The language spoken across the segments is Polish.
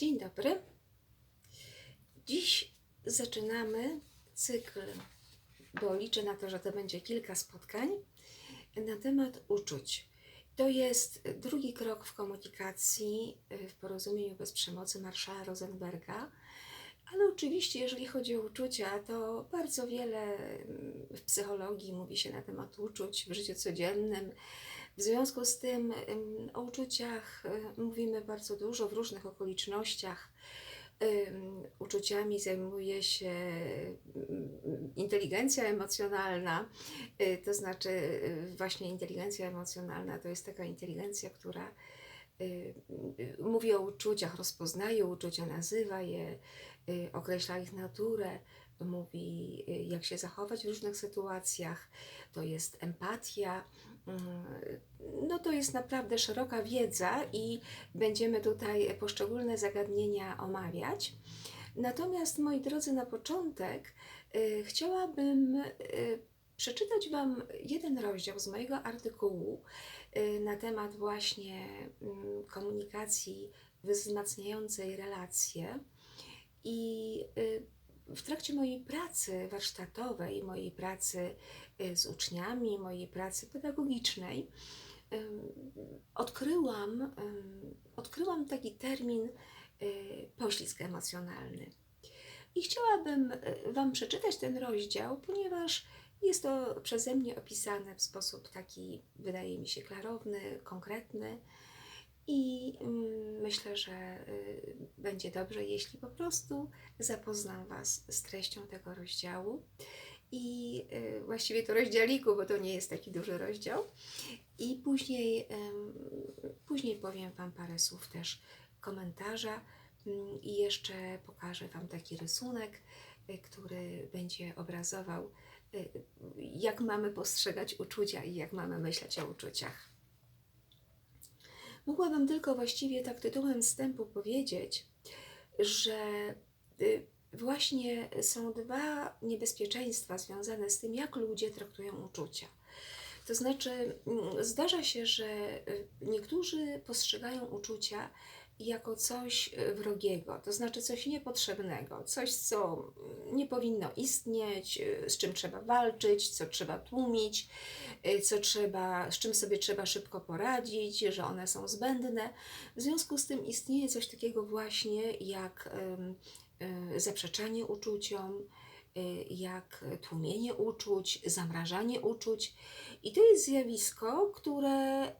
Dzień dobry. Dziś zaczynamy cykl, bo liczę na to, że to będzie kilka spotkań na temat uczuć. To jest drugi krok w komunikacji w porozumieniu bez przemocy Marszala Rosenberga. Ale oczywiście, jeżeli chodzi o uczucia, to bardzo wiele mm, w psychologii mówi się na temat uczuć w życiu codziennym. W związku z tym ym, o uczuciach y, mówimy bardzo dużo w różnych okolicznościach. Uczuciami zajmuje się ym, inteligencja emocjonalna, y, to znaczy y, właśnie inteligencja emocjonalna to jest taka inteligencja, która mówi o uczuciach, rozpoznaje uczucia, nazywa je, określa ich naturę, mówi jak się zachować w różnych sytuacjach. To jest empatia. Mm, No to jest naprawdę szeroka wiedza i będziemy tutaj poszczególne zagadnienia omawiać. Natomiast moi drodzy, na początek y, chciałabym y, przeczytać Wam jeden rozdział z mojego artykułu na temat właśnie mm, komunikacji wzmacniającej relacje. I w trakcie mojej pracy warsztatowej, mojej pracy y, z uczniami, mojej pracy pedagogicznej, odkryłam, odkryłam taki termin y, poślizg emocjonalny. I chciałabym y, Wam przeczytać ten rozdział, ponieważ jest to przeze mnie opisane w sposób taki, wydaje mi się, klarowny, konkretny. I mm, myślę, że y, będzie dobrze, jeśli po prostu zapoznam Was z treścią tego rozdziału. I y, właściwie to rozdziałiku, bo to nie jest taki duży rozdział. I później, później powiem Wam parę słów też komentarza ym, i jeszcze pokażę Wam taki rysunek, y, który będzie obrazował, jak mamy postrzegać uczucia i jak mamy myśleć o uczuciach. Mogłabym tylko właściwie tak tytułem wstępu powiedzieć, że y, właśnie są dwa niebezpieczeństwa związane z tym, jak ludzie traktują uczucia. To znaczy, mm, zdarza się, że y, niektórzy postrzegają uczucia jako coś y, wrogiego, to znaczy coś niepotrzebnego, coś, co nie powinno istnieć, y, z czym trzeba walczyć, co trzeba tłumić, y, co trzeba, z czym sobie trzeba szybko poradzić, że one są zbędne. W związku z tym istnieje coś takiego właśnie jak zaprzeczanie uczuciom, jak tłumienie uczuć, zamrażanie uczuć. I to jest zjawisko, które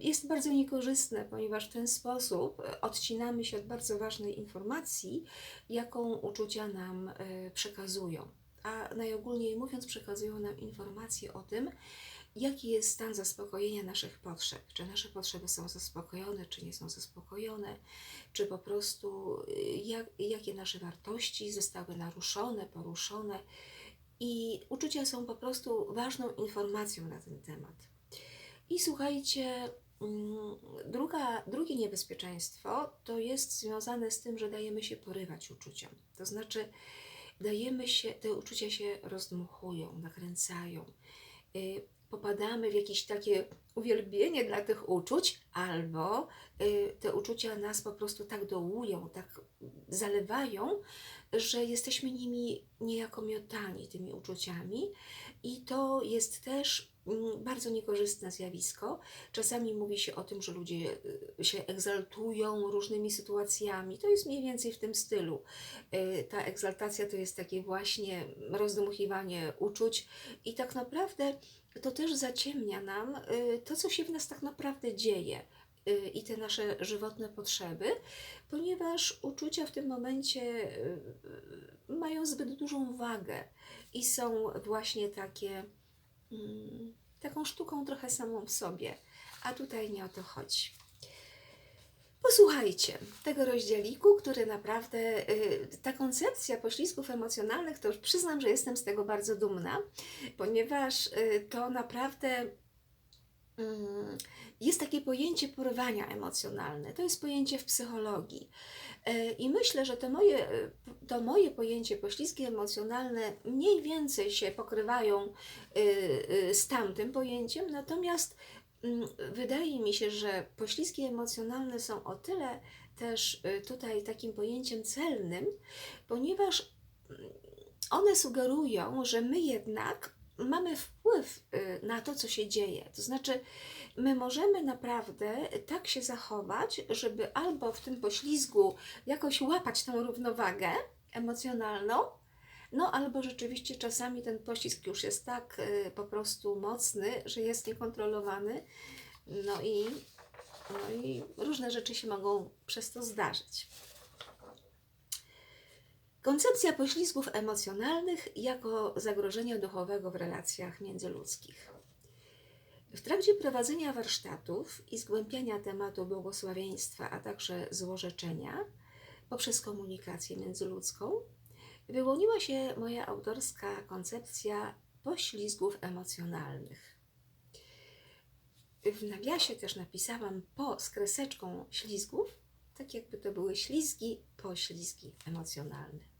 jest bardzo niekorzystne, ponieważ w ten sposób e, odcinamy się od bardzo ważnej informacji, jaką uczucia nam e, przekazują. A najogólniej mówiąc, przekazują nam informacje o tym, jaki jest stan zaspokojenia naszych potrzeb. Czy nasze potrzeby są zaspokojone, czy nie są zaspokojone, czy po prostu y, jak, jakie nasze wartości zostały naruszone, poruszone. I uczucia są po prostu ważną informacją na ten temat. I słuchajcie, druga, drugie niebezpieczeństwo to jest związane z tym, że dajemy się porywać uczuciom. To znaczy, dajemy się, te uczucia się rozdmuchują, nakręcają. Y, Popadamy w jakieś takie uwielbienie dla tych uczuć, albo y, te uczucia nas po prostu tak dołują, tak zalewają, że jesteśmy nimi niejako miotani, tymi uczuciami. I to jest też mm, bardzo niekorzystne zjawisko. Czasami mówi się o tym, że ludzie y, się egzaltują różnymi sytuacjami. To jest mniej więcej w tym stylu. Y, Ta egzaltacja to jest takie właśnie rozdmuchiwanie uczuć i tak naprawdę to też zaciemnia nam y, to, co się w nas tak naprawdę dzieje i te nasze żywotne potrzeby, ponieważ uczucia w tym momencie mają zbyt dużą wagę i są właśnie takie mm, taką sztuką trochę samą w sobie, a tutaj nie o to chodzi. Posłuchajcie tego rozdzieliku, który naprawdę, y, ta koncepcja poślizgów emocjonalnych, to już przyznam, że jestem z tego bardzo dumna, ponieważ y, to naprawdę jest takie pojęcie porwania emocjonalne. To jest pojęcie w psychologii. Y, I myślę, że to moje, to moje pojęcie poślizgi emocjonalne mniej więcej się pokrywają y, y, z tamtym pojęciem, natomiast Mm, Wydaje mi się, że poślizgi emocjonalne są o tyle też tutaj takim pojęciem celnym, ponieważ mm, one sugerują, że my jednak mamy wpływ y, na to, co się dzieje. To znaczy, my możemy naprawdę tak się zachować, żeby albo w tym poślizgu jakoś łapać tą równowagę emocjonalną, no albo rzeczywiście czasami ten poślizg już jest tak y, po prostu mocny, że jest niekontrolowany, no i, no i różne rzeczy się mogą przez to zdarzyć. Koncepcja poślizgów emocjonalnych jako zagrożenia duchowego w relacjach międzyludzkich. W trakcie prowadzenia warsztatów i zgłębiania tematu błogosławieństwa, a także złorzeczenia poprzez komunikację międzyludzką, wyłoniła się moja autorska koncepcja poślizgów emocjonalnych. W nawiasie też napisałam po z kreseczką ślizgów, tak jakby to były ślizgi, poślizgi emocjonalne.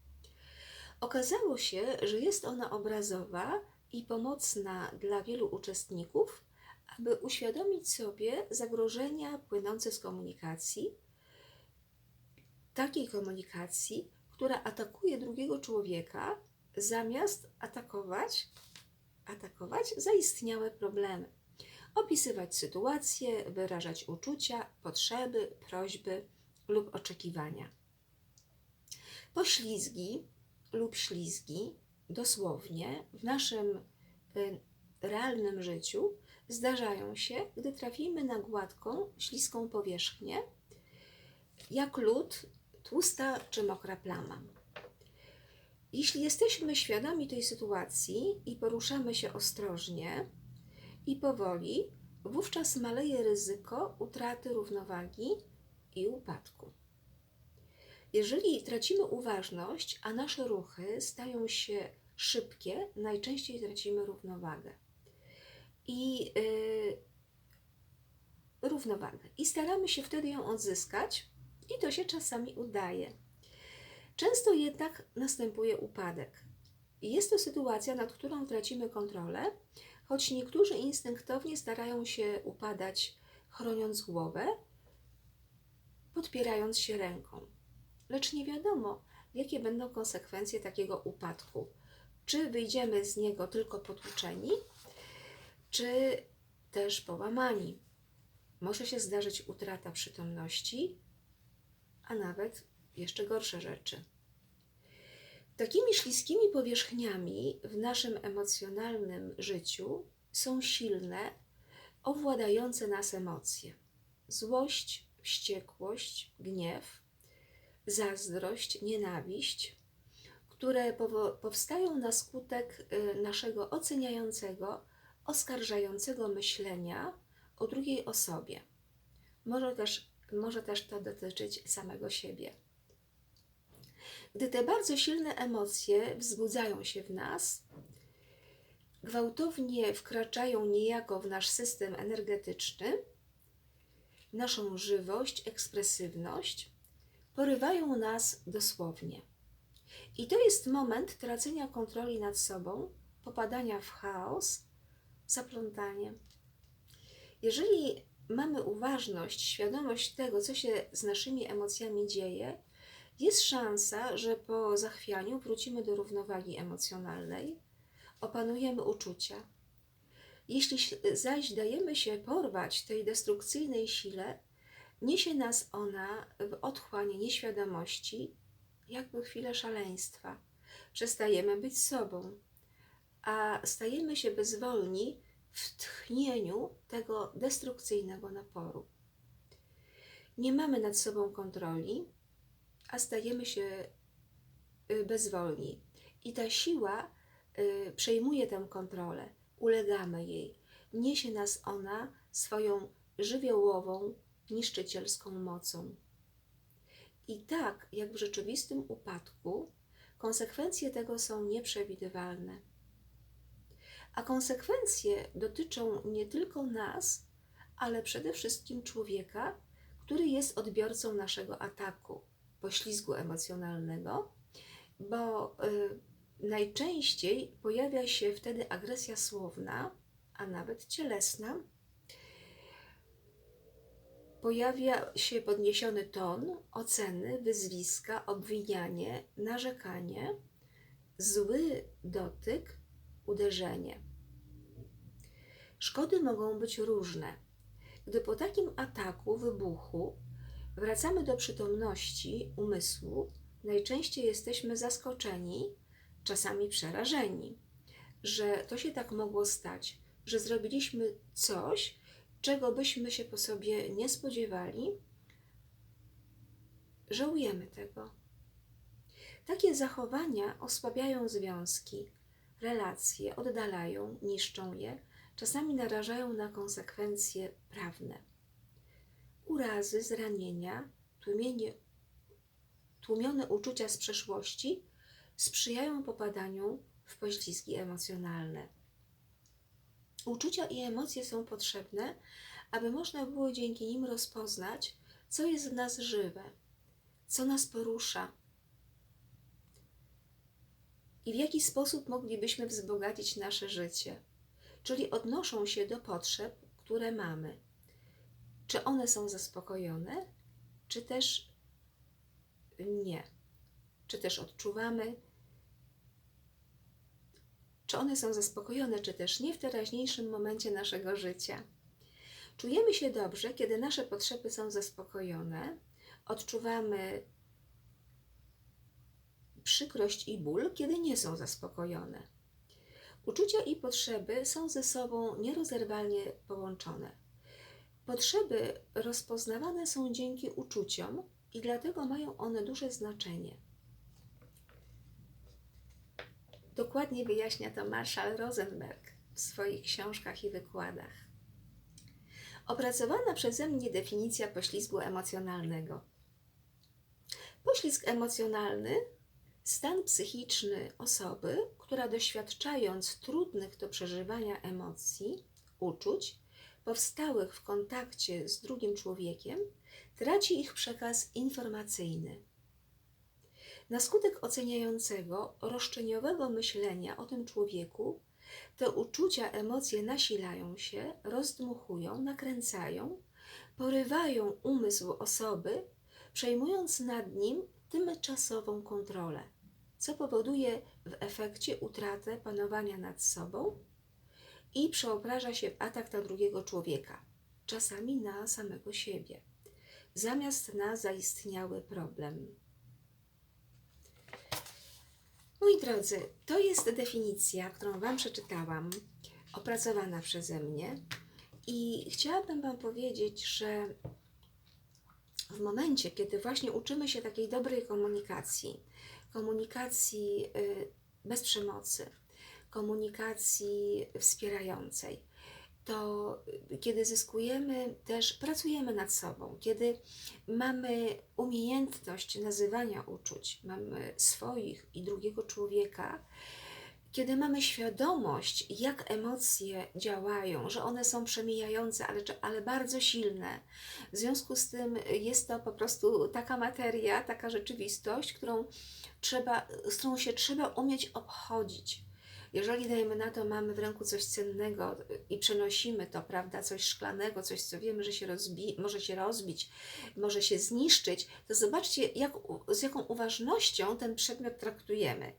Okazało się, że jest ona obrazowa i pomocna dla wielu uczestników, aby uświadomić sobie zagrożenia płynące z komunikacji, takiej komunikacji, która atakuje drugiego człowieka, zamiast atakować, atakować zaistniałe problemy. Opisywać sytuacje, wyrażać uczucia, potrzeby, prośby lub oczekiwania. Poślizgi lub ślizgi dosłownie w naszym y, realnym życiu zdarzają się, gdy trafimy na gładką, śliską powierzchnię, jak lód, tłusta czy mokra plama. Jeśli jesteśmy świadomi tej sytuacji i poruszamy się ostrożnie i powoli, wówczas maleje ryzyko utraty równowagi i upadku. Jeżeli tracimy uważność, a nasze ruchy stają się szybkie, najczęściej tracimy równowagę. I yy, równowagę. I staramy się wtedy ją odzyskać, i to się czasami udaje. Często jednak następuje upadek. Jest to sytuacja, nad którą tracimy kontrolę, choć niektórzy instynktownie starają się upadać, chroniąc głowę, podpierając się ręką. Lecz nie wiadomo, jakie będą konsekwencje takiego upadku. Czy wyjdziemy z niego tylko potłuczeni, czy też połamani. Może się zdarzyć utrata przytomności, a nawet jeszcze gorsze rzeczy. Takimi śliskimi powierzchniami w naszym emocjonalnym życiu są silne, owładające nas emocje: złość, wściekłość, gniew, zazdrość, nienawiść, które powstają na skutek y, naszego oceniającego, oskarżającego myślenia o drugiej osobie. Może też, może też to dotyczyć samego siebie. Gdy te bardzo silne emocje wzbudzają się w nas, gwałtownie wkraczają niejako w nasz system energetyczny, naszą żywość, ekspresywność, porywają nas dosłownie. I to jest moment tracenia kontroli nad sobą, popadania w chaos, zaplątanie. Jeżeli mamy uważność, świadomość tego, co się z naszymi emocjami dzieje, jest szansa, że po zachwianiu wrócimy do równowagi emocjonalnej, opanujemy uczucia. Jeśli zaś dajemy się porwać tej destrukcyjnej sile, niesie nas ona w otchłanie nieświadomości, jakby chwilę szaleństwa. Przestajemy być sobą, a stajemy się bezwolni w tchnieniu tego destrukcyjnego naporu. Nie mamy nad sobą kontroli, a stajemy się y, bezwolni. I ta siła y, przejmuje tę kontrolę, ulegamy jej. Niesie nas ona swoją żywiołową, niszczycielską mocą. I tak jak w rzeczywistym upadku, konsekwencje tego są nieprzewidywalne. A konsekwencje dotyczą nie tylko nas, ale przede wszystkim człowieka, który jest odbiorcą naszego ataku, poślizgu emocjonalnego, bo y, najczęściej pojawia się wtedy agresja słowna, a nawet cielesna, pojawia się podniesiony ton, oceny, wyzwiska, obwinianie, narzekanie, zły dotyk, uderzenie. Szkody mogą być różne. Gdy po takim ataku, wybuchu, wracamy do przytomności umysłu, najczęściej jesteśmy zaskoczeni, czasami przerażeni, że to się tak mogło stać, że zrobiliśmy coś, czego byśmy się po sobie nie spodziewali, żałujemy tego. Takie zachowania osłabiają związki, relacje, oddalają, niszczą je, czasami narażają na konsekwencje prawne. Urazy, zranienia, tłumienie, tłumione uczucia z przeszłości sprzyjają popadaniu w poślizgi emocjonalne. Uczucia i emocje są potrzebne, aby można było dzięki nim rozpoznać, co jest w nas żywe, co nas porusza i w jaki sposób moglibyśmy wzbogacić nasze życie, czyli odnoszą się do potrzeb, które mamy. Czy one są zaspokojone, czy też nie? Czy też odczuwamy, czy one są zaspokojone, czy też nie w teraźniejszym momencie naszego życia. Czujemy się dobrze, kiedy nasze potrzeby są zaspokojone, odczuwamy przykrość i ból, kiedy nie są zaspokojone. Uczucia i potrzeby są ze sobą nierozerwalnie połączone. Potrzeby rozpoznawane są dzięki uczuciom i dlatego mają one duże znaczenie. Dokładnie wyjaśnia to Marshall Rosenberg w swoich książkach i wykładach. Opracowana przeze mnie definicja poślizgu emocjonalnego. Poślizg emocjonalny stan psychiczny osoby, która doświadczając trudnych do przeżywania emocji, uczuć, powstałych w kontakcie z drugim człowiekiem, traci ich przekaz informacyjny. Na skutek oceniającego, roszczeniowego myślenia o tym człowieku, te uczucia, emocje nasilają się, rozdmuchują, nakręcają, porywają umysł osoby, przejmując nad nim tymczasową kontrolę, co powoduje w efekcie utratę panowania nad sobą i przeobraża się w atak na drugiego człowieka, czasami na samego siebie, zamiast na zaistniały problem. Moi drodzy, to jest definicja, którą Wam przeczytałam, opracowana przeze mnie, i chciałabym Wam powiedzieć, że w momencie, kiedy właśnie uczymy się takiej dobrej komunikacji, komunikacji y, bez przemocy, komunikacji wspierającej, to kiedy zyskujemy też, pracujemy nad sobą, kiedy mamy umiejętność nazywania uczuć, mamy swoich i drugiego człowieka, kiedy mamy świadomość, jak emocje działają, że one są przemijające, ale, ale bardzo silne, w związku z tym jest to po prostu taka materia, taka rzeczywistość, którą trzeba, z którą się trzeba umieć obchodzić jeżeli, dajmy na to, mamy w ręku coś cennego i przenosimy to, prawda, coś szklanego, coś, co wiemy, że się rozbi może się rozbić, może się zniszczyć, to zobaczcie, jak, z jaką uważnością ten przedmiot traktujemy.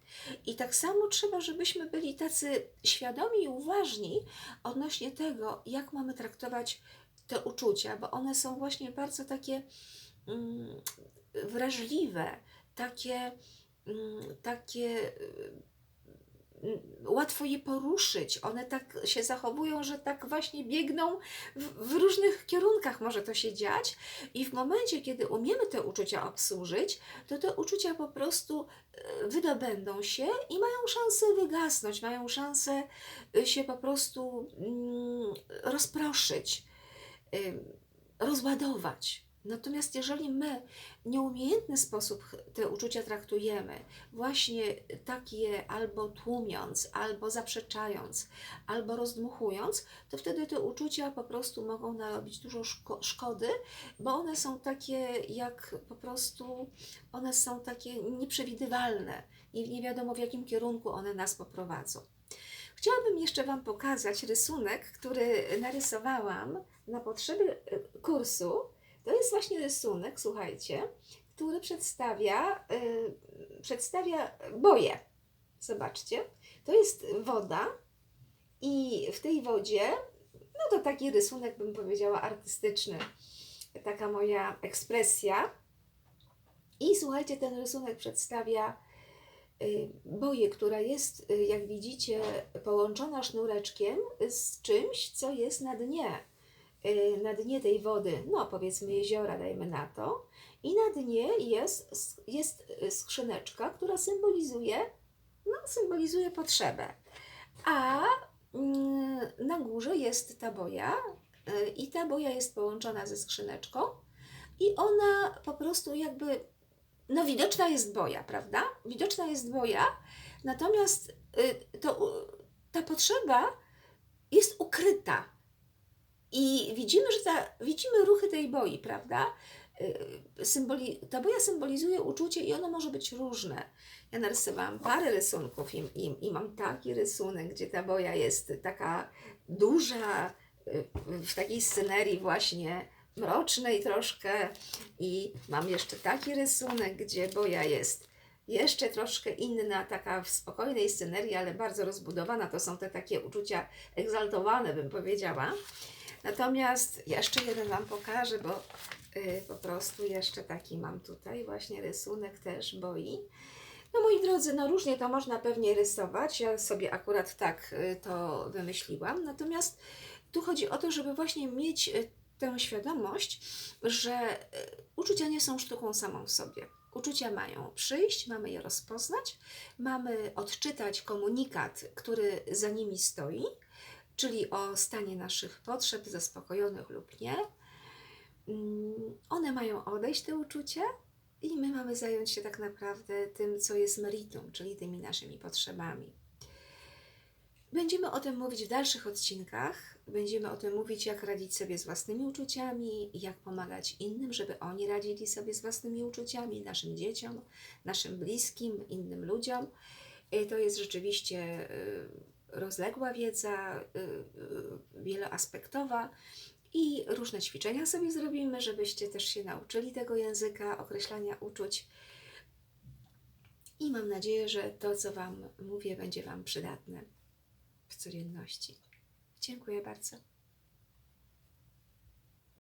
I tak samo trzeba, żebyśmy byli tacy świadomi i uważni odnośnie tego, jak mamy traktować te uczucia, bo one są właśnie bardzo takie mm, wrażliwe, takie, mm, takie łatwo je poruszyć. One tak się zachowują, że tak właśnie biegną w, w, różnych kierunkach może to się dziać i w momencie, kiedy umiemy te uczucia obsłużyć, to te uczucia po prostu e, wydobędą się i mają szansę wygasnąć, mają szansę e, się po prostu mm, rozproszyć, rozładować. Natomiast jeżeli my w nieumiejętny sposób te uczucia traktujemy, właśnie takie albo tłumiąc, albo zaprzeczając, albo rozdmuchując, to wtedy te uczucia po prostu mogą narobić dużo szko szkody, bo one są takie jak po prostu, one są takie nieprzewidywalne i nie wiadomo w jakim kierunku one nas poprowadzą. Chciałabym jeszcze Wam pokazać rysunek, który narysowałam na potrzeby y, kursu To jest właśnie rysunek, słuchajcie, który przedstawia, y, przedstawia boje. Zobaczcie, to jest woda i w tej wodzie, no to taki rysunek, bym powiedziała, artystyczny. Taka moja ekspresja. I słuchajcie, ten rysunek przedstawia y, boję, która jest, y, jak widzicie, połączona sznureczkiem z czymś, co jest na dnie. Y, Na dnie tej wody, no powiedzmy jeziora, dajmy na to. I na dnie jest, jest skrzyneczka, która symbolizuje, no, symbolizuje potrzebę. A mm, na górze jest ta boja y, i ta boja jest połączona ze skrzyneczką i ona po prostu jakby, no widoczna jest boja, prawda? Widoczna jest boja, natomiast y, to, ta potrzeba jest ukryta. I widzimy, że ta, widzimy ruchy tej boi, prawda? Y, Symboli, ta boja symbolizuje uczucie i ono może być różne. Ja narysowałam parę rysunków i, i, i mam taki rysunek, gdzie ta boja jest taka duża, y, w takiej scenerii właśnie mrocznej troszkę i mam jeszcze taki rysunek, gdzie boja jest jeszcze troszkę inna, taka w spokojnej scenerii, ale bardzo rozbudowana. To są te takie uczucia egzaltowane, bym powiedziała. Natomiast jeszcze jeden Wam pokażę, bo y, po prostu jeszcze taki mam tutaj właśnie rysunek też boi. No moi drodzy, no różnie to można pewnie rysować. Ja sobie akurat tak y, to wymyśliłam. Natomiast tu chodzi o to, żeby właśnie mieć y, tę świadomość, że uczucia nie są sztuką samą w sobie. Uczucia mają przyjść, mamy je rozpoznać, mamy odczytać komunikat, który za nimi stoi, czyli o stanie naszych potrzeb zaspokojonych lub nie. Mm, One mają odejść, te uczucia, i my mamy zająć się tak naprawdę tym, co jest meritum, czyli tymi naszymi potrzebami. Będziemy o tym mówić w dalszych odcinkach. Będziemy o tym mówić, jak radzić sobie z własnymi uczuciami, jak pomagać innym, żeby oni radzili sobie z własnymi uczuciami, naszym dzieciom, naszym bliskim, innym ludziom. To jest rzeczywiście y, rozległa wiedza, y, y, wieloaspektowa i różne ćwiczenia sobie zrobimy, żebyście też się nauczyli tego języka, określania uczuć. I mam nadzieję, że to, co Wam mówię, będzie Wam przydatne w codzienności. Dziękuję bardzo.